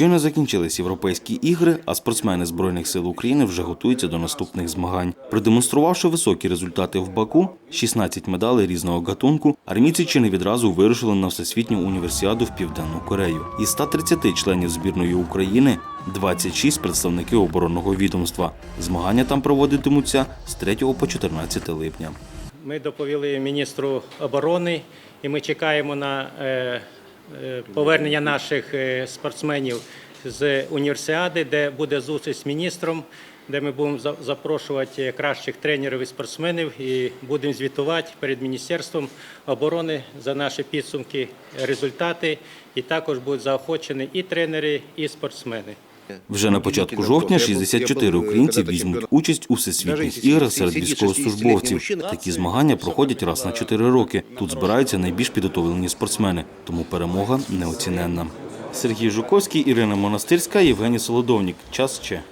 Щойно закінчились європейські ігри, а спортсмени Збройних сил України вже готуються до наступних змагань. Продемонструвавши високі результати в Баку, 16 медалей різного гатунку, армійці чи не відразу вирушили на всесвітню універсіаду в Південну Корею. Із 130 членів збірної України 26 представники оборонного відомства. Змагання там проводитимуться з 3 по 14 липня. Ми доповіли міністру оборони, і ми чекаємо на е, повернення наших е, спортсменів з універсіади, де буде зустріч з міністром, де ми будемо за- запрошувати кращих тренерів і спортсменів і будемо звітувати перед міністерством оборони за наші підсумки, результати, і також будуть заохочені і тренери, і спортсмени. Вже на початку жовтня 64 українці візьмуть участь у всесвітніх іграх серед військовослужбовців. Такі змагання проходять раз на 4 роки. Тут збираються найбільш підготовлені спортсмени, тому перемога неоціненна. Сергій Жуковський, Ірина Монастирська, Євгеній Солодовнік. Час ще.